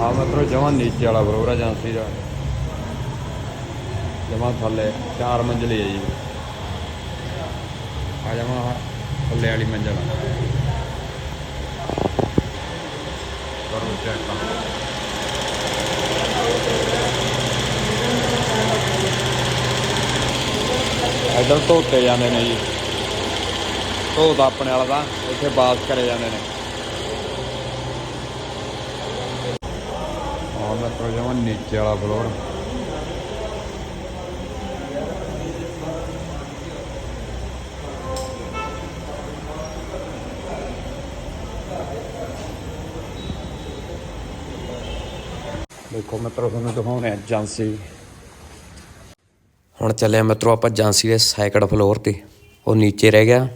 ਆ ਮਤਲਬ ਜਮਾਂ ਨੀਚੇ ਵਾਲਾ ਫਲੋਰ ਆ, ਏਜੰਸੀ ਦਾ। ਜਮਾਂ ਥੱਲੇ, ਚਾਰ ਮੰਜ਼ਲੀ ਹੈ ਜੀ। ਆ ਜਮਾਂ ਥੱਲੇ ਵਾਲੀ ਮੰਜ਼ਲ ਇੱਧਰ ਧੋਤੇ ਜਾਂਦੇ ਨੇ ਜੀ। ਧੋਤ ਆਪਣੇ ਵਾਲਾ ਦਾ ਇੱਥੇ ਬਾਸ ਕਰੇ ਜਾਂਦੇ ਨੇ। ਆਹ ਮਤਲਬ ਜਮਾ ਨੀਚੇ ਵਾਲਾ ਫਲੋਰ ਦੇਖੋ ਮਿੱਤਰੋ, ਤੁਹਾਨੂੰ ਦਿਖਾਉਣੇ ਆ ਏਜੰਸੀ। ਹੁਣ ਚੱਲੇ ਆ ਮਿੱਤਰੋ ਆਪਾਂ ਏਜੰਸੀ ਦੇ ਸੈਕੰਡ ਫਲੋਰ ਤੇ। ਉਹ ਨੀਚੇ ਰਹਿ ਗਿਆ।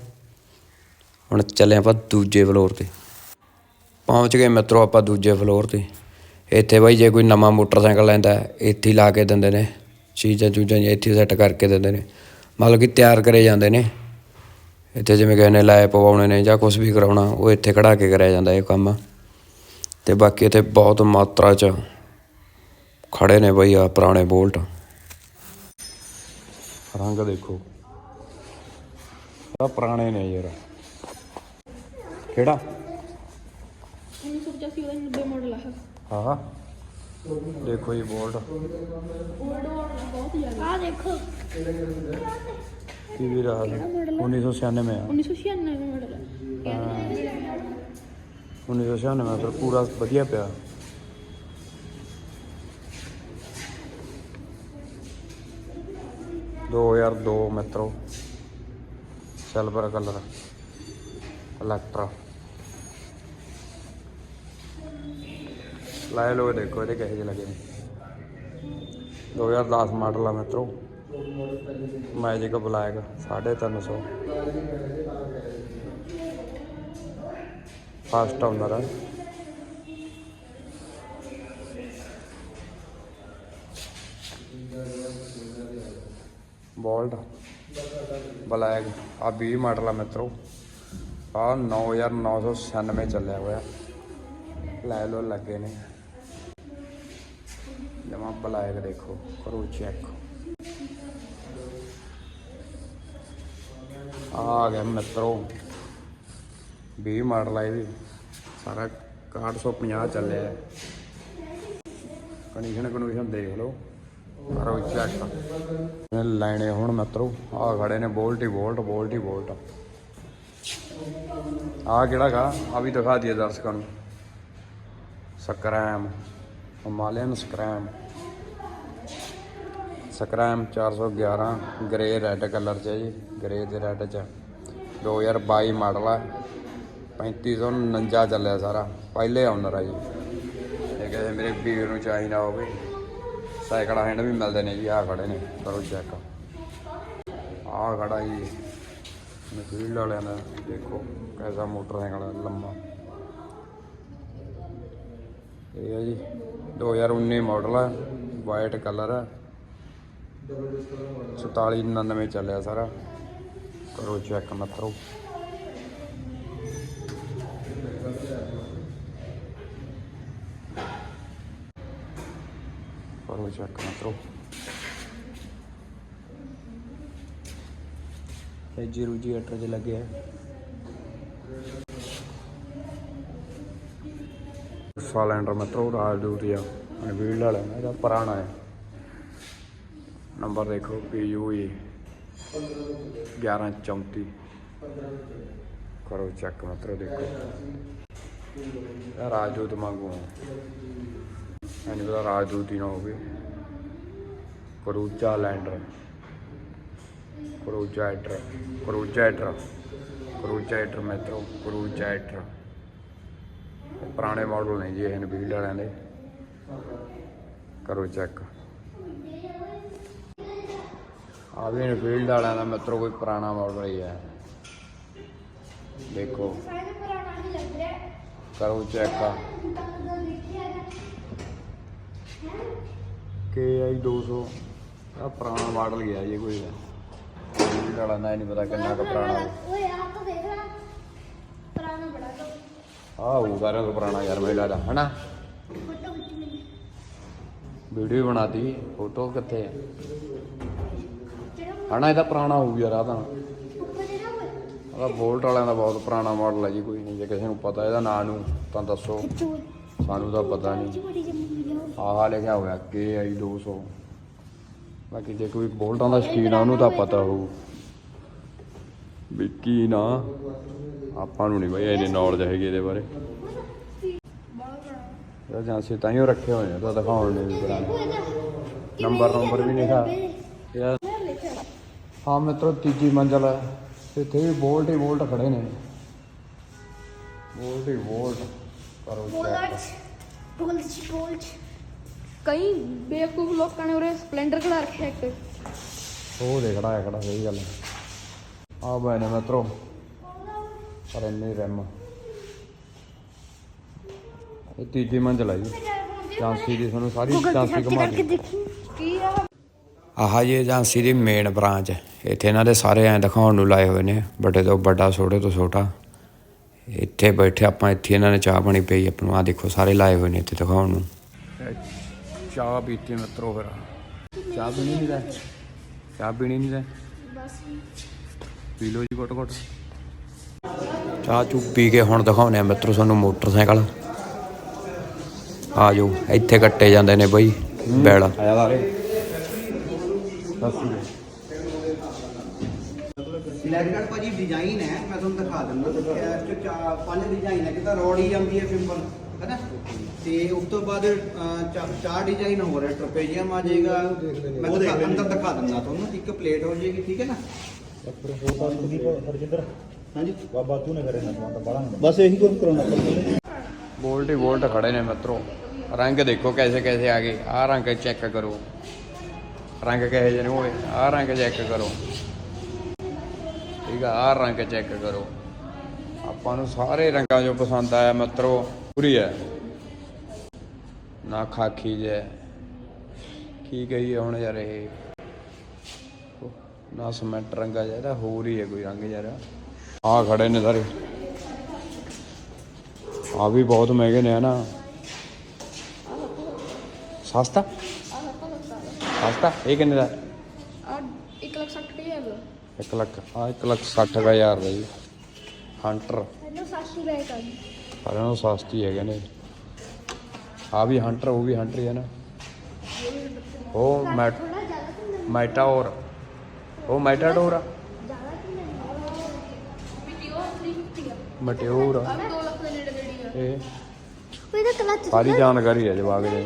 ਹੁਣ ਚੱਲੇ ਆਪਾਂ ਦੂਜੇ ਫਲੋਰ ਤੇ। ਪਹੁੰਚ ਗਏ ਮਿੱਤਰੋ ਆਪਾਂ ਦੂਜੇ ਫਲੋਰ ਤੇ। ਇੱਥੇ ਬਾਈ ਜੇ ਕੋਈ ਨਵਾਂ ਮੋਟਰਸਾਈਕਲ ਲੈਂਦਾ, ਇੱਥੇ ਲਾ ਕੇ ਦਿੰਦੇ ਨੇ, ਚੀਜ਼ਾਂ ਚੂਜ਼ਾਂ ਇੱਥੇ ਸੈੱਟ ਕਰਕੇ ਦਿੰਦੇ ਨੇ, ਮਤਲਬ ਕਿ ਤਿਆਰ ਕਰੇ ਜਾਂਦੇ ਨੇ। ਇੱਥੇ ਜਿਵੇਂ ਕਿਸੇ ਨੇ ਲਾਏ ਪਵਾਉਣੇ ਨੇ ਜਾਂ ਕੁਝ ਵੀ ਕਰਾਉਣਾ, ਉਹ ਇੱਥੇ ਕਢਾ ਕੇ ਕਰਿਆ ਜਾਂਦਾ ਇਹ ਕੰਮ। ਤੇ ਬਾਕੀ ਇੱਥੇ ਬਹੁਤ ਮਾਤਰਾ 'ਚ ਖੜੇ ਨੇ ਬਈ ਆ ਪੁਰਾਣੇ ਬੋਲਟ। ਰੰਗ ਦੇਖੋ। ਆ ਪੁਰਾਣੇ ਨੇ ਯਾਰ। ਕਿਹੜਾ? 1985 ਦਾ 90 ਮਾਡਲ ਆ। ਆਹ ਦੇਖੋ ਜੀ ਬੋਲਟ ਆ ਦੇਖੋ। ਕੀ ਵੀ ਰਾਜ 1996 ਆ। 1996 ਮਾਡਲ ਆ। 1996 ਪਰ ਪੂਰਾ ਵਧੀਆ ਪਿਆ। ਦੋ ਹਜ਼ਾਰ ਦੋ ਮਿੱਤਰੋ। Silver colour. ਇਲੈਕਟਰਾ ਲਾਏ ਲੋ ਦੇਖੋ ਇਹਦੇ ਕਿਹੋ ਜਿਹੇ ਲੱਗੇ ਨੇ। 2010 ਮਾਡਲ ਆ ਮਿੱਤਰੋ। ਮੈਜਿਕ ਬਲੈਕ 350 ਫਸਟ ਆਉਂਦਾ ਰਾ ਬੋਲਟ ਬਲੈਕ ਆ। 20 ਮਾਡਲ ਆ ਮਿੱਤਰੋ। ਆ 9996 ਚੱਲਿਆ ਹੋਇਆ। ਲੈ ਲੋ ਲੱਗੇ ਨੇ। ਜਮਾ ਬਲੈਕ ਦੇਖੋ, ਕਰੋ ਚੈੱਕ ਆ ਗਿਆ ਮਿੱਤਰੋ। 20 ਮਾਡਲ ਆ ਇਹ ਵੀ। ਸਾਰਾ 850 ਚੱਲਿਆ। ਕੰਡੀਸ਼ਨ ਕੰਡੀਸ਼ਨ ਦੇਖ ਲਓ। ਕਰੋ ਚੈੱਕ ਲੈਣੇ ਹੁਣ ਮਿੱਤਰੋ। ਆ ਖੜੇ ਨੇ ਬੋਲਟ ਹੀ ਬੋਲਟ ਬੋਲਟ ਹੀ ਬੋਲਟ। ਆ ਕਿਹੜਾ ਗਾ? ਆ ਵੀ ਦਿਖਾ ਦਈਏ ਦਰਸ਼ਕਾਂ ਨੂੰ। Scram. Himalayan Scram. Scram 411 grey red colour ਚ ਹੈ ਜੀ। ਗ੍ਰੇ ਤੇ ਰੈੱਡ ਚ। 2022 ਮਾਡਲ ਆ। 3549 ਚੱਲਿਆ ਸਾਰਾ। ਪਹਿਲੇ ਓਨਰ ਆ ਜੀ। ਇਹ ਕਿਸੇ ਮੇਰੇ ਵੀਰ ਨੂੰ ਚਾਹੀਦਾ ਹੋਵੇ ਸਾਈਕਲ ਹੈਂਡ ਵੀ ਮਿਲਦੇ ਨੇ ਜੀ, ਆਹ ਖੜੇ ਨੇ। ਕਰੋ ਚੈੱਕ ਆਹ ਖੜਾ ਜੀ। ਮਫੀਲਡ ਵਾਲਿਆਂ ਦਾ, ਦੇਖੋ ਕੈਸਾ ਮੋਟਰਸਾਈਕਲ ਹੈ ਲੰਮਾ। ਇਹ ਹੈ ਜੀ 2019 ਮਾਡਲ ਆ ਵਾਈਟ ਕਲਰ ਹੈ 4499 ਚੱਲਿਆ ਸਾਰਾ। ਕਰੋ ਚੈੱਕ ਮਤਰੋ ਕਰੋ ਚੈੱਕ ਮਤਰੋ ਇਹ ਜੀਰੋ ਜੀ ਅਟਰ ਚ ਲੱਗਿਆ। ਸਾਲੈਂਡਰ ਮਤਰੋ ਰਾਜਦੂਤ ਆ। ਅਨਵੀਲ ਵਾਲਾ ਨਾ, ਇਹਦਾ ਪੁਰਾਣਾ ਹੈ ਨੰਬਰ ਦੇਖੋ ਪੀਯੂਈ 1134 ਕਰੋ ਚੈੱਕ ਮਤਰੋ ਦੇਖੋ। ਇਹ ਰਾਜਦੂਤ ਮੰਗੂ ਐਨੀ ਪਤਾ ਰਾਜਦੂਤ ਹੀ ਨਾ ਹੋਵੇ। ਕਰੂਚਾ ਲੈਂਡਰ। ਕਰੂਚਾ ਐਟਰ ਕਰੂਚਾ ਐਟਰ ਕਰੂਚਾ ਐਟਰ ਮੈਟਰੋ ਕਰੂਚਾ ਐਟਰ ਪੁਰਾਣੇ ਮਾਡਲ ਨੇ ਜੀ, ਇਹ ਨਬੀਲ ਵਾਲਿਆਂ ਦੇ। ਕਰੋ ਚੈੱਕ। ਆ ਵੀ ਨਬੀਲ ਵਾਲਿਆਂ ਦਾ ਮੈਟਰੋ ਕੋਈ ਪੁਰਾਣਾ ਮਾਡਲ ਹੀ ਹੈ। ਦੇਖੋ। ਕਰੋ ਚੈੱਕ। ਕੇ ਆਈ 200 ਆ ਪੁਰਾਣਾ ਮਾਡਲ ਗਿਆ ਜੀ ਕੋਈ। ਨਬੀਲ ਵਾਲਾ ਨਹੀਂ ਪਤਾ ਕਿੰਨਾ ਕੁ ਪੁਰਾਣਾ। ਹੋਊ। ਓਏ ਤਾਂ ਦੇਖ ਲੈ। ਪੁਰਾਣਾ ਬੜਾ। ਆ ਹੋਊ ਸਾਰਿਆਂ ਤੋਂ ਪੁਰਾਣਾ ਯਾਰ ਮੈਨੂੰ ਲੱਗਦਾ ਹਨਾ? ਵੀਡੀਓ ਬਣਾਤੀ, ਫੋਟੋ ਕਿੱਥੇ ਹੈ ਹਣਾ ਇਹਦਾ ਪੁਰਾਣਾ ਹੋਊ ਯਾਰ ਆ ਤਾਂ। ਉੱਪਰ ਬੋਲਟ ਵਾਲਿਆਂ ਦਾ ਬਹੁਤ ਪੁਰਾਣਾ ਮਾਡਲ ਹੈ ਜੀ, ਕੋਈ ਨਹੀਂ, ਜੇ ਕਿਸੇ ਨੂੰ ਪਤਾ ਇਹਦਾ ਨਾਂ ਨੂੰ, ਤਾਂ ਦੱਸੋ। ਸਾਨੂੰ ਤਾਂ ਪਤਾ ਨਹੀਂ। ਆ ਆਹ ਲਿਖਿਆ ਹੋਇਆ ਕੇ ਆਈ 200 ਬਾਕੀ ਜੇ ਕੋਈ ਬੋਲਟਾਂ ਦਾ ਸ਼ਕੀਨ ਆ, ਉਹਨੂੰ ਤਾਂ ਪਤਾ ਹੋਊ। ਵੀ ਕੀ ਨਾ? ਆਪਾਂ ਨੂੰ ਨਹੀਂ ਬਈ ਇਹਨੇ ਨੌਲੇਜ ਹੈਗੀ ਇਹਦੇ ਬਾਰੇ। ਇਹ ਜਾਂਸੀ ਤਾਂ ਹੀ ਰੱਖੇ ਹੋਏ ਆ ਤਾਂ ਦਿਖਾਉਣ ਨੇ ਵੀ ਪੁਰਾਣੇ ਨੰਬਰ ਨੰਬਰ ਵੀ ਨਹੀਂ ਯਾਰ। ਹਾਂ ਮਿੱਤਰੋ ਤੀਜੀ ਮੰਜ਼ਲ ਹੈ ਇੱਥੇ ਵੀ ਬੋਲਟ ਹੀ ਬੋਲਟ ਖੜੇ ਨੇ। ਬੋਲਟ ਹੀ ਬੋਲਟ ਕਰੋ ਚੈੱਕ ਬੋਲਚ ਬੋਲਚ ਕਈ ਬੇਵਕੂਫ ਲੋਕਾਂ ਨੇ ਉਰੇ ਸਪਲੈਂਡਰ ਖੜਾ ਰੱਖਿਆ ਇੱਕ। ਉਹ ਦੇ ਖੜਾ ਹੈ ਖੜਾ ਸਹੀ ਗੱਲ ਹੈ। ਨੇ ਮਿੱਤਰੋ ਪਰ ਇੰਨੇ ਰੈਮ ਇਹ ਤੀਜੀ ਮੰਜ਼ਲ ਹੈ ਜੀ ਝਾਂਸੀ ਦੀ ਤੁਹਾਨੂੰ ਸਾਰੀ ਝਾਂਸੀ ਘੁਮਾ ਦੇ ਦੇਖੀ ਕੀ ਆ ਆਹ ਜੀ ਏਜੰਸੀ ਦੀ ਮੇਨ ਬ੍ਰਾਂਚ ਇੱਥੇ ਇਹਨਾਂ ਦੇ ਸਾਰੇ ਐਂ ਦਿਖਾਉਣ ਨੂੰ ਲਾਏ ਹੋਏ ਨੇ ਵੱਡੇ ਤੋਂ ਵੱਡਾ ਛੋਟੇ ਤੋਂ ਛੋਟਾ ਇੱਥੇ ਬੈਠੇ ਆਪਾਂ ਇੱਥੇ ਇਹਨਾਂ ਨੇ ਚਾਹ ਪਾਣੀ ਪਈ ਆਪਾਂ ਨੂੰ ਆ ਦੇਖੋ ਸਾਰੇ ਲਾਏ ਹੋਏ ਨੇ ਇੱਥੇ ਦਿਖਾਉਣ ਨੂੰ ਚਾਹ ਪੀਤੀ ਮਿੱਤਰੋ ਫਿਰ ਚਾਹ ਪੀਣੀ ਨਹੀਂ ਲੈ ਚਾਹ ਪੀਣੀ ਨਹੀਂ ਲੈ ਬਸ ਪੀ ਲਓ ਜੀ ਘੁੱਟ ਘੁੱਟ। ਚਾਹ ਚੂ ਪੀ ਕੇ ਹੁਣ ਦਿਖਾਉਣੇ ਆ ਮਿੱਤਰੋ ਸਾਨੂੰ ਮੋਟਰਸਾਈਕਲ। ਆ ਜਾਓ ਇੱਥੇ ਕੱਟੇ ਜਾਂਦੇ ਨੇ ਬਈ ਬੈਲ। ਆਇਆ ਵਾਰੇ ਸਿਲੈਕਟਡ ਭਾਜੀ ਡਿਜ਼ਾਈਨ ਹੈ ਮੈਂ ਤੁਹਾਨੂੰ ਦਿਖਾ ਦਿੰਦਾ। ਇਹ 'ਚ ਚਾ- ਪੰਜ ਡਿਜ਼ਾਈਨ ਹੈ ਕਿਤਾ ਰੋੜੀ ਆਉਂਦੀ ਹੈ ਸਿੰਪਲ ਹੈਨਾ ਤੇ ਉਸ ਤੋਂ ਬਾਅਦ ਚਾਰ ਡਿਜ਼ਾਈਨ ਹੋ ਰਹੇ ਟ੍ਰਪੇਜ਼ੀਅਮ ਆ ਜਾਏਗਾ। ਮੈਂ ਅੰਦਰ ਦਿਖਾ ਦਿੰਦਾ ਤੁਹਾਨੂੰ ਇੱਕ ਪਲੇਟ ਹੋ ਜਾਏਗੀ ਠੀਕ ਹੈ ਨਾ? ਹਾਂਜੀ। ਬਾਬਾ ਤੂੰ ਨੇ ਕਰੇ ਨਾ ਤਾਂ ਬੜਾ ਬਸ ਇਹੀ ਕੁਝ ਕਰਾਉਣਾ ਬੋਲਟ ਹੀ ਬੋਲਟ ਖੜੇ ਨੇ ਮਿੱਤਰੋ। ਰੰਗ ਦੇਖੋ ਕੈਸੇ ਕੈਸੇ ਆ ਗਏ। ਆਹ ਰੰਗ ਚੈੱਕ ਕਰੋ। ਰੰਗ ਕਹੇ ਜਿਹੇ ਨੇ ਓਏ ਆਹ ਰੰਗ ਚੈੱਕ ਕਰੋ। ਠੀਕ ਆ ਆਹ ਰੰਗ ਚੈੱਕ ਕਰੋ। ਆਪਾਂ ਨੂੰ ਸਾਰੇ ਰੰਗਾਂ ਜੋ ਪਸੰਦ ਆਇਆ ਮਿੱਤਰੋ ਪੂਰੀ ਹੈ ਨਾ ਖਾਕੀ ਜੇ ਕੀ ਕਹੀਏ ਹੁਣ ਯਾਰ ਇਹ? ਨਾ ਸਮੈਂਟ ਰੰਗਾ ਇਹਦਾ ਹੋਰ ਹੀ ਹੈ ਕੋਈ ਰੰਗ ਯਾਰ। ਆਹ ਖੜੇ ਨੇ ਸਾਰੇ। ਆ ਵੀ ਬਹੁਤ ਮਹਿੰਗੇ ਨੇ ਹਨਾ ਸਸਤਾ? ਸਸਤਾ? ਇਹ ਕਿੰਨੇ ਦਾ? ਆ 1 ਲੱਖ 60 ਹਜ਼ਾਰ ਦਾ 1 ਲੱਖ। ਆ 1 ਲੱਖ 60 ਹਜ਼ਾਰ ਦਾ ਜੀ। ਹੰਟਰ ਇਹਨੂੰ 700 ਰੁਪਏ ਕਰ ਸਾਰਿਆਂ ਨੂੰ ਸਸਤੀ ਹੈਗੇ ਨੇ। ਆ ਵੀ ਹੰਟਰ ਉਹ ਵੀ ਹੰਟਰ ਹੀ ਨਾ। ਉਹ ਮੈਟ ਮੈਟਾਓਰ ਉਹ ਮੈਟਾਡੋਰ ਆ। ਜ਼ਿਆਦਾ ਕਿ ਨਹੀਂ ਵੀਡੀਓ 350 ਆ? ਮਟਿਓਰ ਆ। ਆ ਵੀ 2 ਲੱਖ ਦੇ ਨੇੜੇ ਦੇਣੀ ਆ। ਇਹ ਉਹਦਾ ਕਲਚ ਸਾਰੀ ਜਾਣਕਾਰੀ ਹੈ ਜਵਾਬ ਦੇ।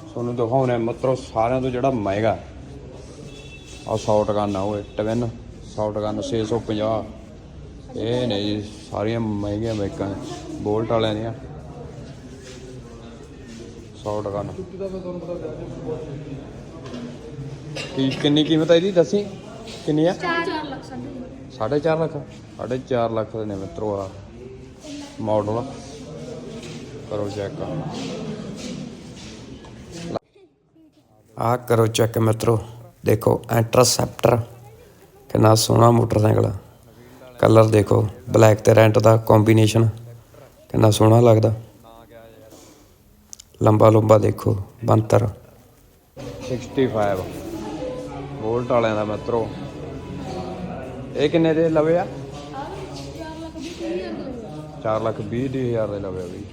ਤੁਹਾਨੂੰ ਦਿਖਾਉਣਾ ਮਤਰੋ ਸਾਰਿਆਂ ਤੋਂ ਜਿਹੜਾ ਮਹਿੰਗਾ। ਆ ਸ਼ਾਰਟ ਗਨ ਆ ਉਹ ਟਵਿਨ ਸ਼ਾਰਟ ਗਨ 650 ਇਹ ਨੇ ਜੀ ਸਾਰੀਆਂ ਮਹਿੰਗੀਆਂ ਬਾਈਕਾਂ ਬੋਲਟ ਵਾਲਿਆਂ ਦੀਆਂ। ਸ਼ਾਰਟ ਗਨ ਕੀ ਕਿੰਨੀ ਕੀਮਤ ਹੈ ਇਹਦੀ? ਦੱਸੀ? ਕਿੰਨੀ ਆ? 4 ਲੱਖ ਸਾਡੇ 4.5 ਲੱਖ। 4.5 ਲੱਖ? ਦੇ ਨੇ ਮਿੱਤਰੋ ਆ। ਮਾਡਲ ਕਰੋ ਚੈੱਕ ਆਹ ਕਰੋ ਚੈੱਕ ਮਿੱਤਰੋ। ਦੇਖੋ ਇੰਟਰਸੈਪਟਰ ਕਿੰਨਾ ਸੋਹਣਾ ਮੋਟਰਸਾਈਕਲ ਆ। ਕਲਰ ਦੇਖੋ ਬਲੈਕ ਤੇ ਰੈਂਟ ਦਾ ਕੰਬੀਨੇਸ਼ਨ ਕਿੰਨਾ ਸੋਹਣਾ ਲੱਗਦਾ। ਲੰਬਾ ਲੰਬਾ ਦੇਖੋ ਬੰਤਰ। 65 ਵੋਲਟ ਵਾਲਿਆਂ ਦਾ ਮਿੱਤਰੋ। ਇਹ ਕਿੰਨੇ ਦੇ ਲਵੇ ਆ? 4 ਲੱਖ 20 ਦੀ ਹਜ਼ਾਰ ਦੇ ਲਵੇ ਆ ਬਈ।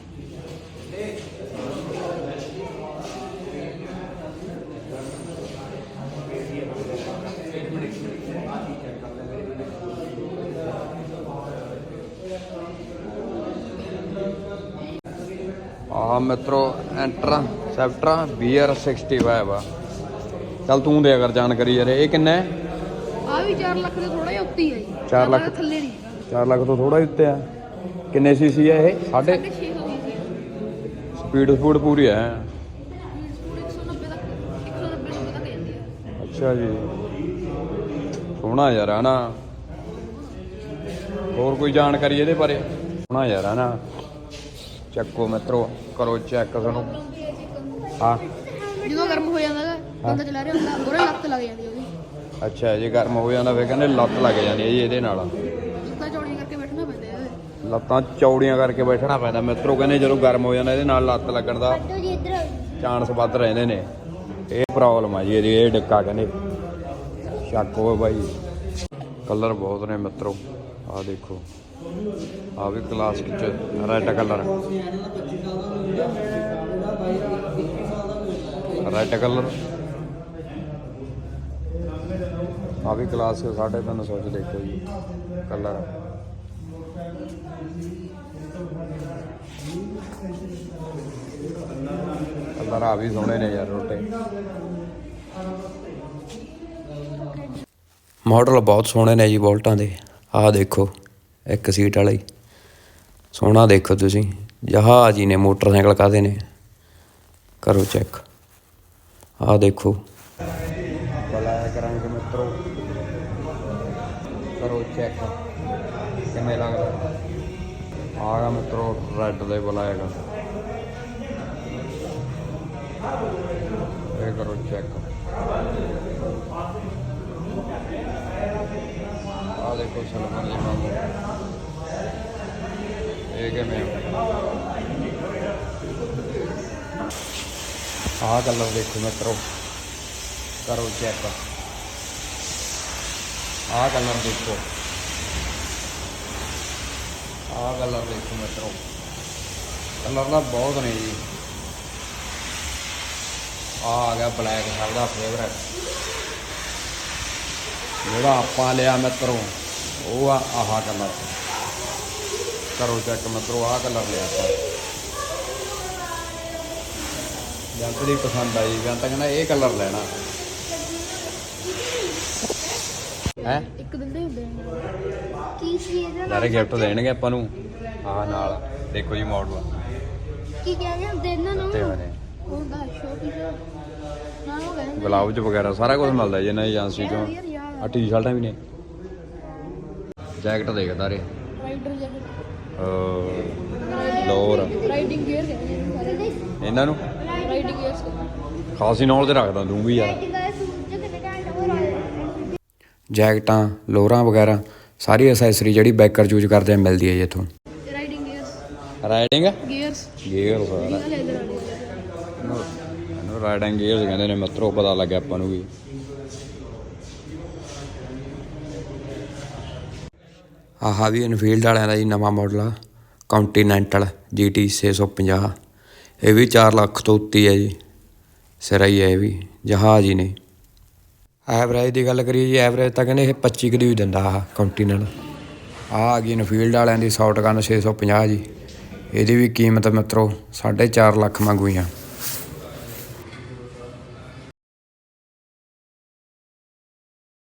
ਆ ਮਿੱਤਰੋ, ਐਂਟਰਾ, ਸੈਪਟਰਾ ਬੀਆਰ 65 ਆ। ਚੱਲ ਤੂੰ ਦੇ ਅਗਰ ਜਾਣਕਾਰੀ ਯਾਰ ਇਹ ਕਿੰਨਾ ਹੈ? ਆ ਵੀ 4 ਲੱਖ ਦੇ ਥੋੜਾ ਜਿਹਾ ਉੱਤੇ ਹੀ ਜੀ। ਚਾਰ ਲੱਖ? ਥੱਲੇ ਨਹੀਂ 4 ਲੱਖ ਤੋਂ ਥੋੜਾ ਹੀ ਉੱਤੇ ਆ। ਕਿੰਨੇ ਸੀਸੀ ਹੈ ਇਹ? ਸਾਢੇ? 600 ਦੀ ਸੀ। ਸਪੀਡ ਸਪੂਡ ਪੂਰੀ ਹੈ। ਸਪੀਡ 190 ਤੱਕ 190 90 ਤੱਕ ਜਾਂਦੀ ਆ ਅੱਛਾ ਜੀ। ਸੋਹਣਾ ਯਾਰ ਹੈ ਨਾ ਹੋਰ ਕੋਈ ਜਾਣਕਾਰੀ ਇਹਦੇ ਬਾਰੇ? ਸੋਹਣਾ ਯਾਰ ਹੈ ਨਾ ਚੱਕੋ ਮਿੱਤਰੋ ਕਰੋ ਚੈੱਕ ਤੁਹਾਨੂੰ ਹਾਂ। ਜਦੋਂ ਗਰਮ ਹੋ ਜਾਂਦਾ ਬੰਦਾ ਚਲਾ ਰਿਹਾ ਹੁੰਦਾ ਉਹਦੇ ਲੱਤ ਲੱਗ ਜਾਂਦੀ ਆ ਉਹਦੀ। ਅੱਛਾ ਜੇ ਗਰਮ ਹੋ ਜਾਂਦਾ ਫੇ ਕਹਿੰਦੇ ਲੱਤ ਲੱਗ ਜਾਂਦੀ ਹੈ ਜੀ ਇਹਦੇ ਨਾਲ। ਲੱਤਾਂ ਚੌੜੀਆਂ ਕਰਕੇ ਬੈਠਣਾ ਪੈਂਦਾ ਹੈ ਲੱਤਾਂ ਚੌੜੀਆਂ ਕਰਕੇ ਬੈਠਣਾ ਪੈਂਦਾ। ਮਿੱਤਰੋ ਕਹਿੰਦੇ ਜਦੋਂ ਗਰਮ ਹੋ ਜਾਂਦਾ ਇਹਦੇ ਨਾਲ ਲੱਤ ਲੱਗਣ ਦਾ ਜੀ ਇੱਧਰ। ਚਾਂਸ ਵੱਧ ਰਹਿੰਦੇ ਨੇ। ਇਹ ਪ੍ਰੋਬਲਮ ਆ ਜੀ ਇਹਦੀ ਇਹ ਡਿੱਕਾ ਕਹਿੰਦੇ। ਸ਼ੱਕ ਹੋਵੇ ਬਾਈ। ਕਲਰ ਬਹੁਤ ਨੇ ਮਿੱਤਰੋ। ਆ ਦੇਖੋ। ਆ ਵੀ ਕਲਾਸਿਕ ਚ ਰੈੱਡ ਕਲਰ ਰੈੱਡ ਕਲਰ ਆ ਵੀ ਕਲਾਸਿਕ ਸਾਢੇ ਤਿੰਨ ਸੌ ਚ ਦੇਖੋ ਜੀ ਕਲਰ ਕਲਰ ਆ ਵੀ ਸੋਹਣੇ ਨੇ ਯਾਰ ਰੋਟੇ। ਮਾਡਲ ਬਹੁਤ ਸੋਹਣੇ ਨੇ ਜੀ ਬੋਲਟਾਂ ਦੇ। ਆਹ ਦੇਖੋ, ਇੱਕ ਸੀਟ ਵਾਲਾ ਹੀ। ਸੋਹਣਾ ਦੇਖੋ ਤੁਸੀਂ। ਜਹਾਜ਼ ਹੀ ਨੇ, ਮੋਟਰਸਾਈਕਲ ਕਾਦੇ ਨੇ? ਕਰੋ ਚੈੱਕ ਆਹ ਦੇਖੋ। ਕਰੋ। ਚੈੱਕ ਕਿਵੇਂ ਲੱਗਦਾ ਆਗਾ ਮਿੱਤਰੋ ਰੈੱਡ ਦੇ ਬਲੈਕ ਇਹ ਕਰੋ ਚੈੱਕ ਆ ਦੇਖੋ ਸਲਮਾਨ ਜੀ ਮਾਮੂ ਇਹ ਕਿਵੇਂ ਆਹ ਕਲਰ ਦੇਖੋ ਮਿੱਤਰੋ। ਕਰੋ ਚੈੱਕ ਆਹ ਕਲਰ ਦੇਖੋ। ਆਹ ਕਲਰ ਦੇਖੋ ਮਿੱਤਰੋ। ਕਲਰ ਦਾ ਬਹੁਤ ਨੇ ਜੀ। ਆਹ ਆ ਗਿਆ ਬਲੈਕ ਸਭ ਦਾ ਫੇਵਰਟ ਜਿਹੜਾ ਆਪਾਂ ਲਿਆ ਮਿੱਤਰੋ, ਉਹ ਆ ਆਹ ਕਲਰ। ਕਰੋ ਚੈੱਕ ਮਿੱਤਰੋ, ਆਹ ਕਲਰ ਲਿਆ ਆਪਾਂ। ਜੰਤ ਦੀ ਪਸੰਦ ਆਈ, ਜੰਤ ਕਹਿੰਦਾ ਇਹ ਕਲਰ ਲੈਣਾ। ਹੈ? ਇੱਕ ਦਿੰਦੇ ਹੁੰਦੇ ਨੇ ਕੀ ਸੀ ਇਹਦਾ ਯਾਰ ਗਿਫਟ ਦੇਣਗੇ ਆਪਾਂ ਨੂੰ। ਆਹ ਨਾਲ ਦੇਖੋ ਜੀ ਮਾਡਲ ਕੀ ਕਹਿੰਦੇ ਹੁੰਦੇ ਇਹਨਾਂ ਨੂੰ? ਤੇ ਹੋਣੇ ਨਾ ਵਗੈਰਾ ਸਾਰਾ ਕੁਝ ਮਿਲਦਾ ਜੀ ਇਹਨਾਂ ਏਜੰਸੀ ਯਾਰ ਆ ਟੀ-ਸ਼ਰਟਾਂ ਵੀ ਨੇ। ਜੈਕਟ ਦੇਖਦਾ ਰੇ rider jacket lower riding gear ਇਹਨਾਂ ਨੂੰ? ਰਾਈਡਿੰਗ ਗੇਅਰ ਖਾਸੀ ਰੱਖਦਾ ਤੂੰ ਵੀ ਯਾਰ। ਜੈਕਟਾਂ ਲੋਰਾਂ ਵਗੈਰਾ ਸਾਰੀ ਅਸੈਸਰੀ ਜਿਹੜੀ ਬਾਈਕਰ ਯੂਜ਼ ਕਰਦੇ ਆ ਮਿਲਦੀ ਹੈ ਜੀ ਇੱਥੋਂ। ਰਾਈਡਿੰਗ ਗੇਅਰਸ ਰਾਈਡਿੰਗ ਗੇਅਰਸ ਇਹਨੂੰ ਰਾਈਡਿੰਗ ਕਹਿੰਦੇ ਨੇ ਮਿੱਤਰੋ ਪਤਾ ਲੱਗਿਆ ਆਪਾਂ ਨੂੰ ਵੀ। ਆਹ ਵੀ ਇਨਫੀਲਡ ਵਾਲਿਆਂ ਦਾ ਜੀ ਨਵਾਂ ਮਾਡਲ ਆ ਕੰਟੀਨੈਂਟਲ GT 650 ਇਹ ਵੀ 4 ਲੱਖ ਤੋਂ ਉੱਤੇ ਹੈ ਜੀ। ਸਿਰਾ ਹੀ ਹੈ ਇਹ ਵੀ ਜਹਾਜ਼ ਹੀ ਨੇ। ਐਵਰੇਜ ਦੀ ਗੱਲ ਕਰੀਏ ਜੀ ਐਵਰੇਜ ਤਾਂ ਕਹਿੰਦੇ ਇਹ 25 ਕੁ ਦੀ ਵੀ ਦਿੰਦਾ ਆਹ ਕੰਟੀਨੈਂਟਲ ਆਹ ਆ ਗਈ ਇਨਫੀਲਡ ਵਾਲਿਆਂ ਦੀ ਸ਼ਾਟਗਨ 650 ਜੀ। ਇਹਦੀ ਵੀ ਕੀਮਤ ਮਿੱਤਰੋ 4.5 ਲੱਖ ਮੰਗੂਈ ਆ